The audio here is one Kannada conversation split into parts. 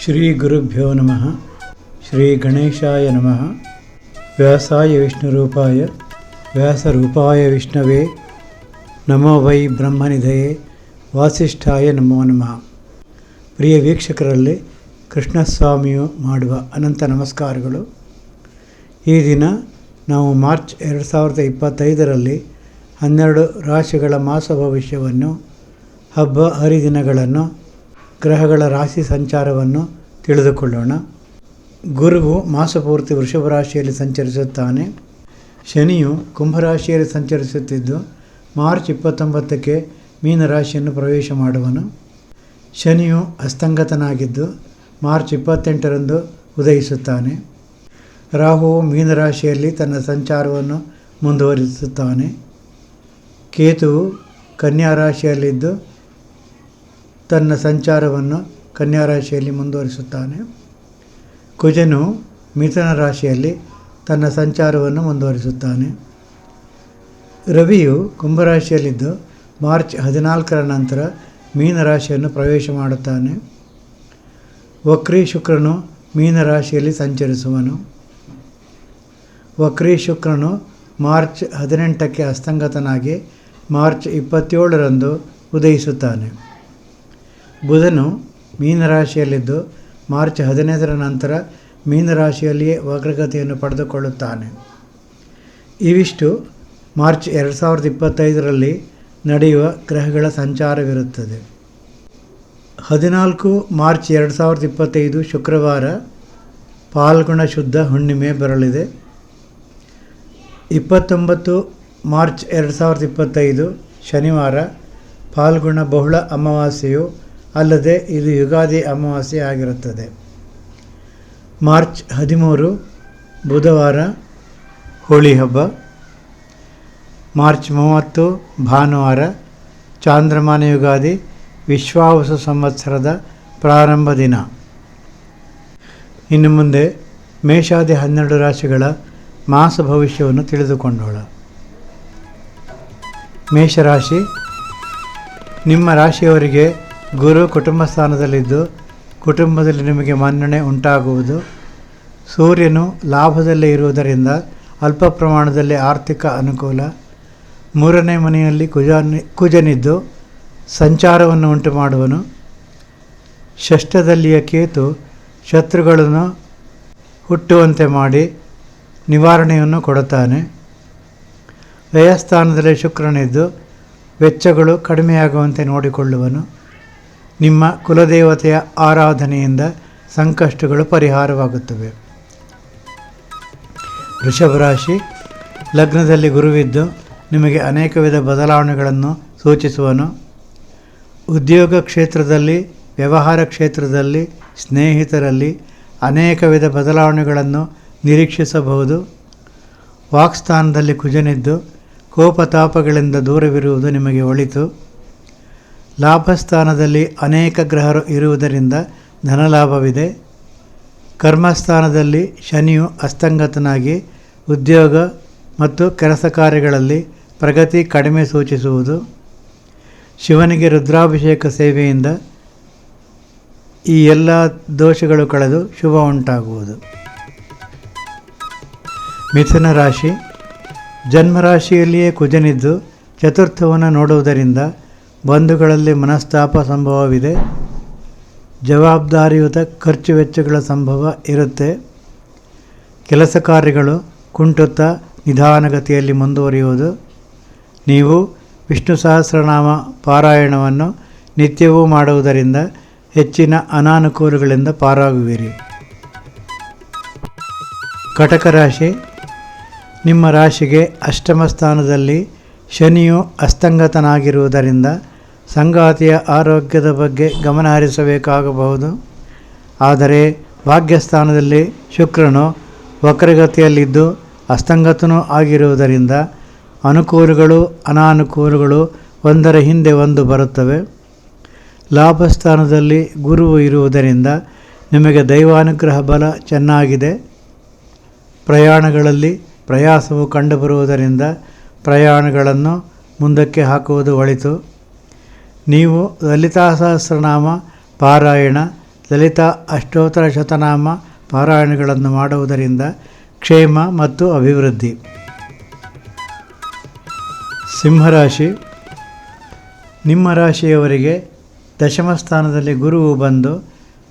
ಶ್ರೀ ಗುರುಭ್ಯೋ ನಮಃ. ಶ್ರೀ ಗಣೇಶಾಯ ನಮಃ. ವ್ಯಾಸಾಯ ವಿಷ್ಣುರೂಪಾಯ, ವ್ಯಾಸರೂಪಾಯ ವಿಷ್ಣವೇ ನಮೋ ವೈ ಬ್ರಹ್ಮನಿಧಯೇ ವಾಸಿಷ್ಠಾಯ ನಮೋ ನಮಃ. ಪ್ರಿಯ ವೀಕ್ಷಕರಲ್ಲಿ ಕೃಷ್ಣಸ್ವಾಮಿಯು ಮಾಡುವ ಅನಂತ ನಮಸ್ಕಾರಗಳು. ಈ ದಿನ ನಾವು ಮಾರ್ಚ್ ಎರಡು ಸಾವಿರದ ಇಪ್ಪತ್ತೈದರಲ್ಲಿ ಹನ್ನೆರಡು ರಾಶಿಗಳ ಮಾಸ ಭವಿಷ್ಯವನ್ನು, ಹಬ್ಬ ಹರಿದಿನಗಳನ್ನು ಗ್ರಹಗಳ ರಾಶಿ ಸಂಚಾರವನ್ನು ತಿಳಿದುಕೊಳ್ಳೋಣ. ಗುರುವು ಮಾಸಪೂರ್ತಿ ವೃಷಭ ರಾಶಿಯಲ್ಲಿ ಸಂಚರಿಸುತ್ತಾನೆ. ಶನಿಯು ಕುಂಭರಾಶಿಯಲ್ಲಿ ಸಂಚರಿಸುತ್ತಿದ್ದು, ಮಾರ್ಚ್ ಇಪ್ಪತ್ತೊಂಬತ್ತಕ್ಕೆ ಮೀನರಾಶಿಯನ್ನು ಪ್ರವೇಶ ಮಾಡುವನು. ಶನಿಯು ಅಸ್ತಂಗತನಾಗಿದ್ದು, ಮಾರ್ಚ್ ಇಪ್ಪತ್ತೆಂಟರಂದು ಉದಯಿಸುತ್ತಾನೆ. ರಾಹುವು ಮೀನರಾಶಿಯಲ್ಲಿ ತನ್ನ ಸಂಚಾರವನ್ನು ಮುಂದುವರಿಸುತ್ತಾನೆ. ಕೇತುವು ಕನ್ಯಾ ರಾಶಿಯಲ್ಲಿದ್ದು ತನ್ನ ಸಂಚಾರವನ್ನು ಕನ್ಯಾ ರಾಶಿಯಲ್ಲಿ ಮುಂದುವರಿಸುತ್ತಾನೆ. ಕುಜನು ಮಿಥುನ ರಾಶಿಯಲ್ಲಿ ತನ್ನ ಸಂಚಾರವನ್ನು ಮುಂದುವರಿಸುತ್ತಾನೆ. ರವಿಯು ಕುಂಭರಾಶಿಯಲ್ಲಿದ್ದು ಮಾರ್ಚ್ ಹದಿನಾಲ್ಕರ ನಂತರ ಮೀನರಾಶಿಯನ್ನು ಪ್ರವೇಶ ಮಾಡುತ್ತಾನೆ. ವಕ್ರಿ ಶುಕ್ರನು ಮೀನರಾಶಿಯಲ್ಲಿ ಸಂಚರಿಸುವನು. ವಕ್ರಿ ಶುಕ್ರನು ಮಾರ್ಚ್ ಹದಿನೆಂಟಕ್ಕೆ ಅಸ್ತಂಗತನಾಗಿ ಮಾರ್ಚ್ ಇಪ್ಪತ್ತೇಳರಂದು ಉದಯಿಸುತ್ತಾನೆ. ಬುಧನು ಮೀನರಾಶಿಯಲ್ಲಿದ್ದು ಮಾರ್ಚ್ ಹದಿನೈದರ ನಂತರ ಮೀನರಾಶಿಯಲ್ಲಿಯೇ ವಕ್ರಗತಿಯನ್ನು ಪಡೆದುಕೊಳ್ಳುತ್ತಾನೆ. ಇವಿಷ್ಟು ಮಾರ್ಚ್ ಎರಡು ಸಾವಿರದ ಇಪ್ಪತ್ತೈದರಲ್ಲಿ ನಡೆಯುವ ಗ್ರಹಗಳ ಸಂಚಾರವಿರುತ್ತದೆ. ಹದಿನಾಲ್ಕು ಮಾರ್ಚ್ ಎರಡು ಸಾವಿರದ ಇಪ್ಪತ್ತೈದು ಶುಕ್ರವಾರ ಪಾಲ್ಗುಣ ಶುದ್ಧ ಹುಣ್ಣಿಮೆ ಬರಲಿದೆ. ಇಪ್ಪತ್ತೊಂಬತ್ತು ಮಾರ್ಚ್ ಎರಡು ಸಾವಿರದ ಇಪ್ಪತ್ತೈದು ಶನಿವಾರ ಪಾಲ್ಗುಣ ಬಹುಳ ಅಮಾವಾಸ್ಯೆಯು ಅಲ್ಲದೆ ಇದು ಯುಗಾದಿ ಅಮಾವಾಸ್ಯೆ ಆಗಿರುತ್ತದೆ. ಮಾರ್ಚ್ ಹದಿಮೂರು, ಬುಧವಾರ, ಹೋಳಿ ಹಬ್ಬ. ಮಾರ್ಚ್ ಮೂವತ್ತು, ಭಾನುವಾರ, ಚಾಂದ್ರಮಾನ ಯುಗಾದಿ, ವಿಶ್ವಾವಸ ಸಂವತ್ಸರದ ಪ್ರಾರಂಭ ದಿನ. ಇನ್ನು ಮುಂದೆ ಮೇಷಾದಿ ಹನ್ನೆರಡು ರಾಶಿಗಳ ಮಾಸ ಭವಿಷ್ಯವನ್ನು ತಿಳಿದುಕೊಂಡೋಳ ಮೇಷರಾಶಿ, ನಿಮ್ಮ ರಾಶಿಯವರಿಗೆ ಗುರು ಕುಟುಂಬ ಸ್ಥಾನದಲ್ಲಿದ್ದು ಕುಟುಂಬದಲ್ಲಿ ನಿಮಗೆ ಮನ್ನಣೆ ಉಂಟಾಗುವುದು. ಸೂರ್ಯನು ಲಾಭದಲ್ಲೇ ಇರುವುದರಿಂದ ಅಲ್ಪ ಪ್ರಮಾಣದಲ್ಲಿ ಆರ್ಥಿಕ ಅನುಕೂಲ. ಮೂರನೇ ಮನೆಯಲ್ಲಿ ಕುಜಾನಿ, ಕುಜನಿದ್ದು ಸಂಚಾರವನ್ನು ಉಂಟು ಮಾಡುವನು ಷಷ್ಠದಲ್ಲಿಯ ಕೇತು ಶತ್ರುಗಳನ್ನು ಹುಟ್ಟುವಂತೆ ಮಾಡಿ ನಿವಾರಣೆಯನ್ನು ಕೊಡುತ್ತಾನೆ. ವ್ಯಯಸ್ಥಾನದಲ್ಲಿ ಶುಕ್ರನಿದ್ದು ವೆಚ್ಚಗಳು ಕಡಿಮೆಯಾಗುವಂತೆ ನೋಡಿಕೊಳ್ಳುವನು. ನಿಮ್ಮ ಕುಲದೇವತೆಯ ಆರಾಧನೆಯಿಂದ ಸಂಕಷ್ಟಗಳು ಪರಿಹಾರವಾಗುತ್ತವೆ. ವೃಷಭರಾಶಿ, ಲಗ್ನದಲ್ಲಿ ಗುರುವಿದ್ದು ನಿಮಗೆ ಅನೇಕ ವಿಧ ಬದಲಾವಣೆಗಳನ್ನು ಸೂಚಿಸುವನು. ಉದ್ಯೋಗ ಕ್ಷೇತ್ರದಲ್ಲಿ, ವ್ಯವಹಾರ ಕ್ಷೇತ್ರದಲ್ಲಿ, ಸ್ನೇಹಿತರಲ್ಲಿ ಅನೇಕ ವಿಧ ಬದಲಾವಣೆಗಳನ್ನು ನಿರೀಕ್ಷಿಸಬಹುದು. ವಾಕ್ಸ್ಥಾನದಲ್ಲಿ ಕುಜನಿದ್ದು ಕೋಪತಾಪಗಳಿಂದ ದೂರವಿರುವುದು ನಿಮಗೆ ಒಳಿತು. ಲಾಭಸ್ಥಾನದಲ್ಲಿ ಅನೇಕ ಗ್ರಹರು ಇರುವುದರಿಂದ ಧನಲಾಭವಿದೆ. ಕರ್ಮಸ್ಥಾನದಲ್ಲಿ ಶನಿಯು ಅಸ್ತಂಗತನಾಗಿ ಉದ್ಯೋಗ ಮತ್ತು ಕೆಲಸ ಕಾರ್ಯಗಳಲ್ಲಿ ಪ್ರಗತಿ ಕಡಿಮೆ ಸೂಚಿಸುವುದು. ಶಿವನಿಗೆ ರುದ್ರಾಭಿಷೇಕ ಸೇವೆಯಿಂದ ಈ ಎಲ್ಲ ದೋಷಗಳು ಕಳೆದು ಶುಭ ಉಂಟಾಗುವುದು. ಮಿಥುನ ರಾಶಿ. ಜನ್ಮರಾಶಿಯಲ್ಲಿಯೇ ಕುಜನಿದ್ದು ಚತುರ್ಥವನ್ನು ನೋಡುವುದರಿಂದ ಬಂಧುಗಳಲ್ಲಿ ಮನಸ್ತಾಪ ಸಂಭವವಿದೆ. ಜವಾಬ್ದಾರಿಯುತ ಖರ್ಚು ವೆಚ್ಚಗಳ ಸಂಭವ ಇರುತ್ತೆ. ಕೆಲಸ ಕಾರ್ಯಗಳು ಕುಂಟುತ್ತಾ ನಿಧಾನಗತಿಯಲ್ಲಿ ಮುಂದುವರಿಯುವುದು. ನೀವು ವಿಷ್ಣು ಸಹಸ್ರನಾಮ ಪಾರಾಯಣವನ್ನು ನಿತ್ಯವೂ ಮಾಡುವುದರಿಂದ ಹೆಚ್ಚಿನ ಅನಾನುಕೂಲಗಳಿಂದ ಪಾರಾಗುವಿರಿ. ಕಟಕ ರಾಶಿ. ನಿಮ್ಮ ರಾಶಿಗೆ ಅಷ್ಟಮ ಸ್ಥಾನದಲ್ಲಿ ಶನಿಯು ಅಸ್ತಂಗತನಾಗಿರುವುದರಿಂದ ಸಂಗಾತಿಯ ಆರೋಗ್ಯದ ಬಗ್ಗೆ ಗಮನ ಹರಿಸಬೇಕಾಗಬಹುದು ಆದರೆ ಭಾಗ್ಯಸ್ಥಾನದಲ್ಲಿ ಶುಕ್ರನು ವಕ್ರಗತಿಯಲ್ಲಿದ್ದು ಅಸ್ತಂಗತನೂ ಆಗಿರುವುದರಿಂದ ಅನುಕೂಲಗಳು, ಅನಾನುಕೂಲಗಳು ಒಂದರ ಹಿಂದೆ ಒಂದು ಬರುತ್ತವೆ. ಲಾಭಸ್ಥಾನದಲ್ಲಿ ಗುರುವು ಇರುವುದರಿಂದ ನಿಮಗೆ ದೈವಾನುಗ್ರಹ ಬಲ ಚೆನ್ನಾಗಿದೆ. ಪ್ರಯಾಣಗಳಲ್ಲಿ ಪ್ರಯಾಸವು ಕಂಡುಬರುವುದರಿಂದ ಪ್ರಯಾಣಗಳನ್ನು ಮುಂದಕ್ಕೆ ಹಾಕುವುದು ಒಳಿತು. ನೀವು ಲಲಿತಾ ಸಹಸ್ರನಾಮ ಪಾರಾಯಣ, ಲಲಿತಾ ಅಷ್ಟೋತ್ತರ ಶತನಾಮ ಪಾರಾಯಣಗಳನ್ನು ಮಾಡುವುದರಿಂದ ಕ್ಷೇಮ ಮತ್ತು ಅಭಿವೃದ್ಧಿ. ಸಿಂಹರಾಶಿ. ನಿಮ್ಮ ರಾಶಿಯವರಿಗೆ ದಶಮ ಸ್ಥಾನದಲ್ಲಿ ಗುರುವು ಬಂದು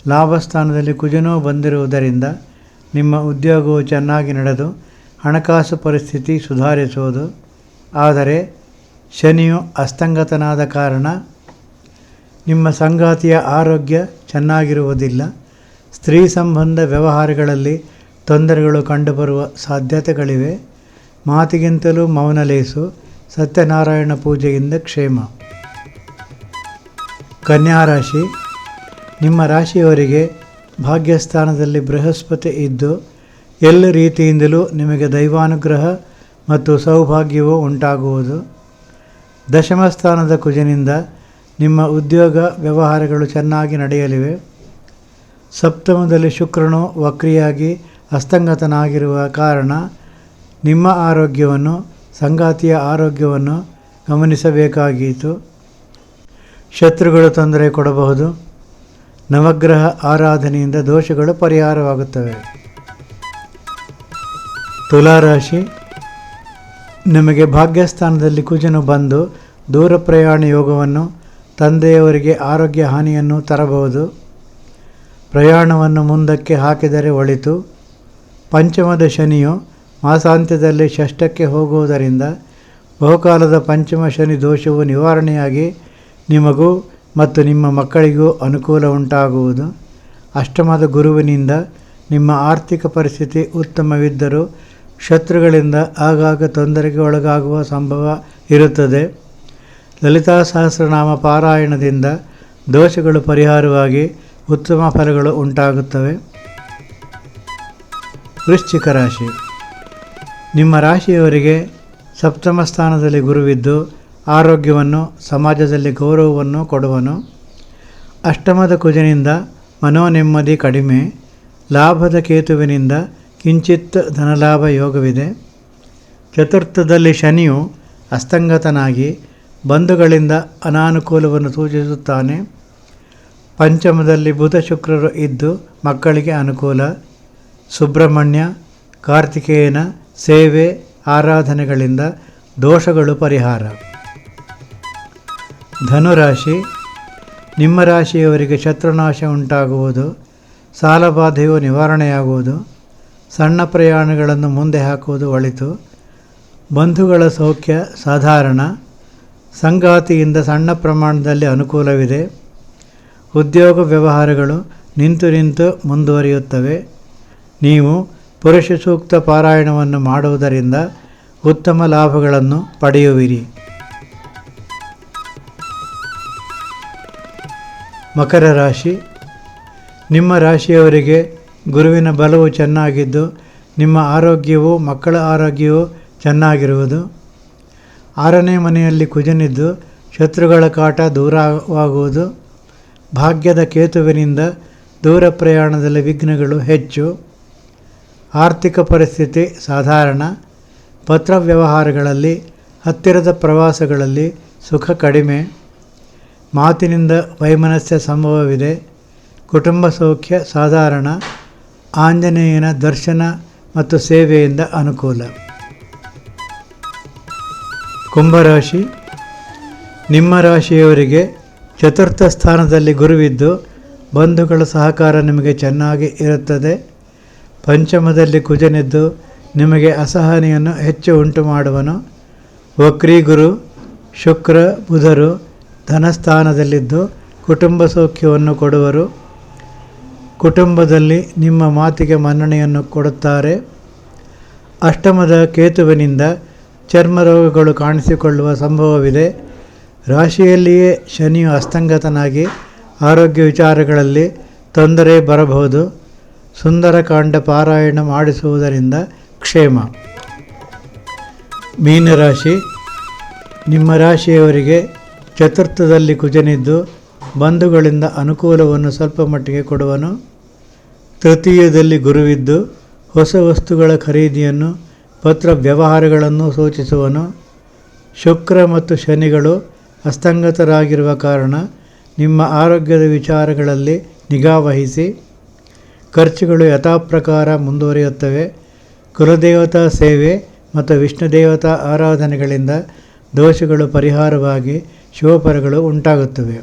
ಲಾಭಸ್ಥಾನದಲ್ಲಿ ಕುಜನೂ ಬಂದಿರುವುದರಿಂದ ನಿಮ್ಮ ಉದ್ಯೋಗವು ಚೆನ್ನಾಗಿ ನಡೆದು ಹಣಕಾಸು ಪರಿಸ್ಥಿತಿ ಸುಧಾರಿಸುವುದು ಆದರೆ ಶನಿಯು ಅಸ್ತಂಗತನಾದ ಕಾರಣ ನಿಮ್ಮ ಸಂಗಾತಿಯ ಆರೋಗ್ಯ ಚೆನ್ನಾಗಿರುವುದಿಲ್ಲ. ಸ್ತ್ರೀ ಸಂಬಂಧ ವ್ಯವಹಾರಗಳಲ್ಲಿ ತೊಂದರೆಗಳು ಕಂಡುಬರುವ ಸಾಧ್ಯತೆಗಳಿವೆ. ಮಾತಿಗಿಂತಲೂ ಮೌನಲೇಸು ಸತ್ಯನಾರಾಯಣ ಪೂಜೆಯಿಂದ ಕ್ಷೇಮ. ಕನ್ಯಾ ರಾಶಿ. ನಿಮ್ಮ ರಾಶಿಯವರಿಗೆ ಭಾಗ್ಯಸ್ಥಾನದಲ್ಲಿ ಬೃಹಸ್ಪತಿ ಇದ್ದು, ಎಲ್ಲ ರೀತಿಯಿಂದಲೂ ನಿಮಗೆ ದೈವಾನುಗ್ರಹ ಮತ್ತು ಸೌಭಾಗ್ಯವು ಉಂಟಾಗುವುದು. ದಶಮಸ್ಥಾನದ ಕುಜನಿಂದ ನಿಮ್ಮ ಉದ್ಯೋಗ ವ್ಯವಹಾರಗಳು ಚೆನ್ನಾಗಿ ನಡೆಯಲಿವೆ. ಸಪ್ತಮದಲ್ಲಿ ಶುಕ್ರನು ವಕ್ರಿಯಾಗಿ ಅಸ್ತಂಗತನಾಗಿರುವ ಕಾರಣ ನಿಮ್ಮ ಆರೋಗ್ಯವನ್ನು, ಸಂಗಾತಿಯ ಆರೋಗ್ಯವನ್ನು ಗಮನಿಸಬೇಕಾಗಿತ್ತು. ಶತ್ರುಗಳು ತೊಂದರೆ ಕೊಡಬಹುದು. ನವಗ್ರಹ ಆರಾಧನೆಯಿಂದ ದೋಷಗಳು ಪರಿಹಾರವಾಗುತ್ತವೆ. ತುಲಾರಾಶಿ. ನಿಮಗೆ ಭಾಗ್ಯಸ್ಥಾನದಲ್ಲಿ ಕುಜನು ಬಂದು ದೂರ ಪ್ರಯಾಣ ಯೋಗವನ್ನು ತಂದೆಯವರಿಗೆ ಆರೋಗ್ಯ ಹಾನಿಯನ್ನು ತರಬಹುದು. ಪ್ರಯಾಣವನ್ನು ಮುಂದಕ್ಕೆ ಹಾಕಿದರೆ ಒಳಿತು. ಪಂಚಮದ ಶನಿಯು ಮಾಸಾಂತ್ಯದಲ್ಲಿ ಷಷ್ಠಕ್ಕೆ ಹೋಗುವುದರಿಂದ ಬಹುಕಾಲದ ಪಂಚಮ ಶನಿ ದೋಷವು ನಿವಾರಣೆಯಾಗಿ ನಿಮಗೂ ಮತ್ತು ನಿಮ್ಮ ಮಕ್ಕಳಿಗೂ ಅನುಕೂಲ ಉಂಟಾಗುವುದು. ಅಷ್ಟಮದ ಗುರುವಿನಿಂದ ನಿಮ್ಮ ಆರ್ಥಿಕ ಪರಿಸ್ಥಿತಿ ಉತ್ತಮವಿದ್ದರೂ ಶತ್ರುಗಳಿಂದ ಆಗಾಗ ತೊಂದರೆಗೆ ಒಳಗಾಗುವ ಸಂಭವ ಇರುತ್ತದೆ. ಲಲಿತಾ ಸಹಸ್ರನಾಮ ಪಾರಾಯಣದಿಂದ ದೋಷಗಳು ಪರಿಹಾರವಾಗಿ ಉತ್ತಮ ಫಲಗಳು ಉಂಟಾಗುತ್ತವೆ. ವೃಶ್ಚಿಕ ರಾಶಿ. ನಿಮ್ಮ ರಾಶಿಯವರಿಗೆ ಸಪ್ತಮ ಸ್ಥಾನದಲ್ಲಿ ಗುರುವಿದ್ದು ಆರೋಗ್ಯವನ್ನು, ಸಮಾಜದಲ್ಲಿ ಗೌರವವನ್ನು ಕೊಡುವನು. ಅಷ್ಟಮದ ಕುಜನಿಂದ ಮನೋನೆಮ್ಮದಿ ಕಡಿಮೆ. ಲಾಭದ ಕೇತುವಿನಿಂದ ಕಿಂಚಿತ್ ಧನಲಾಭ ಯೋಗವಿದೆ. ಚತುರ್ಥದಲ್ಲಿ ಶನಿಯು ಅಸ್ತಂಗತನಾಗಿ ಬಂಧುಗಳಿಂದ ಅನಾನುಕೂಲವನ್ನು ಸೂಚಿಸುತ್ತಾನೆ. ಪಂಚಮದಲ್ಲಿ ಬುಧ ಶುಕ್ರರು ಇದ್ದು ಮಕ್ಕಳಿಗೆ ಅನುಕೂಲ. ಸುಬ್ರಹ್ಮಣ್ಯ, ಕಾರ್ತಿಕೇಯನ ಸೇವೆ, ಆರಾಧನೆಗಳಿಂದ ದೋಷಗಳು ಪರಿಹಾರ. ಧನುರಾಶಿ, ನಿಮ್ಮ ರಾಶಿಯವರಿಗೆ ಶತ್ರುನಾಶ ಉಂಟಾಗುವುದು, ಸಾಲಬಾಧೆಯು ನಿವಾರಣೆಯಾಗುವುದು, ಸಣ್ಣ ಪ್ರಯಾಣಗಳನ್ನು ಮುಂದೆ ಹಾಕುವುದು ಒಳಿತು. ಬಂಧುಗಳ ಸೌಖ್ಯ ಸಾಧಾರಣ. ಸಂಗಾತಿಯಿಂದ ಸಣ್ಣ ಪ್ರಮಾಣದಲ್ಲಿ ಅನುಕೂಲವಿದೆ. ಉದ್ಯೋಗ ವ್ಯವಹಾರಗಳು ನಿಂತು ನಿಂತು ಮುಂದುವರಿಯುತ್ತವೆ. ನೀವು ಪುರುಷ ಸೂಕ್ತ ಪಾರಾಯಣವನ್ನು ಮಾಡುವುದರಿಂದ ಉತ್ತಮ ಲಾಭಗಳನ್ನು ಪಡೆಯುವಿರಿ. ಮಕರ ರಾಶಿ. ನಿಮ್ಮ ರಾಶಿಯವರಿಗೆ ಗುರುವಿನ ಬಲವು ಚೆನ್ನಾಗಿದ್ದು ನಿಮ್ಮ ಆರೋಗ್ಯವು ಮಕ್ಕಳ ಆರೋಗ್ಯವು ಚೆನ್ನಾಗಿರುವುದು. ಆರನೇ ಮನೆಯಲ್ಲಿ ಕುಜನಿದ್ದು, ಶತ್ರುಗಳ ಕಾಟ ದೂರವಾಗುವುದು. ಭಾಗ್ಯದ ಕೇತುವಿನಿಂದ ದೂರ ಪ್ರಯಾಣದಲ್ಲಿ ವಿಘ್ನಗಳು ಹೆಚ್ಚು. ಆರ್ಥಿಕ ಪರಿಸ್ಥಿತಿ ಸಾಧಾರಣ. ಪತ್ರ ವ್ಯವಹಾರಗಳಲ್ಲಿ ಹತ್ತಿರದ ಪ್ರವಾಸಗಳಲ್ಲಿ ಸುಖ ಕಡಿಮೆ. ಮಾತಿನಿಂದ ವೈಮನಸ್ಯ ಸಂಭವವಿದೆ. ಕುಟುಂಬ ಸೌಖ್ಯ ಸಾಧಾರಣ. ಆಂಜನೇಯನ ದರ್ಶನ ಮತ್ತು ಸೇವೆಯಿಂದ ಅನುಕೂಲ. ಕುಂಭರಾಶಿ. ನಿಮ್ಮ ರಾಶಿಯವರಿಗೆ ಚತುರ್ಥ ಸ್ಥಾನದಲ್ಲಿ ಗುರುವಿದ್ದು, ಬಂಧುಗಳ ಸಹಕಾರ ನಿಮಗೆ ಚೆನ್ನಾಗಿ ಇರುತ್ತದೆ. ಪಂಚಮದಲ್ಲಿ ಕುಜನಿದ್ದು, ನಿಮಗೆ ಅಸಹನೆಯನ್ನು ಹೆಚ್ಚು ಉಂಟು ಮಾಡುವನು ವಕ್ರಿ ಗುರು ಶುಕ್ರ, ಬುಧರು ಧನಸ್ಥಾನದಲ್ಲಿದ್ದು, ಕುಟುಂಬ ಸೌಖ್ಯವನ್ನು ಕೊಡುವರು. ಕುಟುಂಬದಲ್ಲಿ ನಿಮ್ಮ ಮಾತಿಗೆ ಮನ್ನಣೆಯನ್ನು ಕೊಡುತ್ತಾರೆ. ಅಷ್ಟಮದ ಕೇತುವಿನಿಂದ ಚರ್ಮ ರೋಗಗಳು ಕಾಣಿಸಿಕೊಳ್ಳುವ ಸಂಭವವಿದೆ. ರಾಶಿಯಲ್ಲಿಯೇ ಶನಿಯು ಅಸ್ತಂಗತನಾಗಿ ಆರೋಗ್ಯ ವಿಚಾರಗಳಲ್ಲಿ ತೊಂದರೆ ಬರಬಹುದು. ಸುಂದರಕಾಂಡ ಪಾರಾಯಣ ಮಾಡಿಸುವುದರಿಂದ ಕ್ಷೇಮ. ಮೀನರಾಶಿ, ನಿಮ್ಮ ರಾಶಿಯವರಿಗೆ ಚತುರ್ಥದಲ್ಲಿ ಕುಜನಿದ್ದು ಬಂಧುಗಳಿಂದ ಅನುಕೂಲವನ್ನು ಸ್ವಲ್ಪ ಮಟ್ಟಿಗೆ ಕೊಡುವನು. ತೃತೀಯದಲ್ಲಿ ಗುರುವಿದ್ದು ಹೊಸ ವಸ್ತುಗಳ ಖರೀದಿಯನ್ನು ಪತ್ರ ವ್ಯವಹಾರಗಳನ್ನು ಸೂಚಿಸುವನು. ಶುಕ್ರ ಮತ್ತು ಶನಿಗಳು ಅಸ್ತಂಗತರಾಗಿರುವ ಕಾರಣ ನಿಮ್ಮ ಆರೋಗ್ಯದ ವಿಚಾರಗಳಲ್ಲಿ ನಿಗಾವಹಿಸಿ ಖರ್ಚುಗಳು ಯಥಾಪ್ರಕಾರ ಮುಂದುವರಿಯುತ್ತವೆ. ಕುಲದೇವತಾ ಸೇವೆ ಮತ್ತು ವಿಷ್ಣು ದೇವತಾ ಆರಾಧನೆಗಳಿಂದ ದೋಷಗಳು ಪರಿಹಾರವಾಗಿ ಶಿವಪರಗಳು ಉಂಟಾಗುತ್ತವೆ.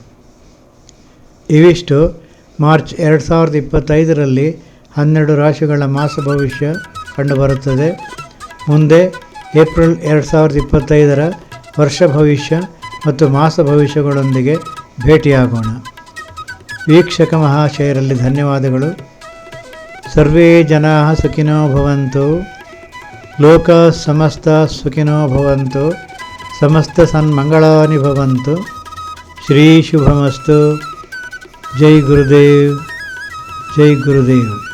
ಇವಿಷ್ಟು. ಮಾರ್ಚ್ ಎರಡು ಸಾವಿರದ ಇಪ್ಪತ್ತೈದರಲ್ಲಿ ಹನ್ನೆರಡು ರಾಶಿಗಳ ಮಾಸ ಭವಿಷ್ಯ ಕಂಡುಬರುತ್ತದೆ. ಮುಂದೆ ಏಪ್ರಿಲ್ ಎರಡು ಸಾವಿರದ ಇಪ್ಪತ್ತೈದರ ವರ್ಷ ಭವಿಷ್ಯ ಮತ್ತು ಮಾಸ ಭವಿಷ್ಯಗಳೊಂದಿಗೆ ಭೇಟಿಯಾಗೋಣ. ವೀಕ್ಷಕ ಮಹಾಶಯರಲ್ಲಿ ಧನ್ಯವಾದಗಳು. ಸರ್ವೇ ಜನಾ ಸುಖಿನೋ ಭವಂತು. ಲೋಕ ಸಮಸ್ತ ಸುಖಿನೋ ಭವಂತು. ಸಮಸ್ತ ಸನ್ಮಂಗಳಾನಿ ಭವಂತು. ಶ್ರೀ ಶುಭಮಸ್ತು. ಜೈ ಗುರುದೇವ್. ಜೈ ಗುರುದೇವ್.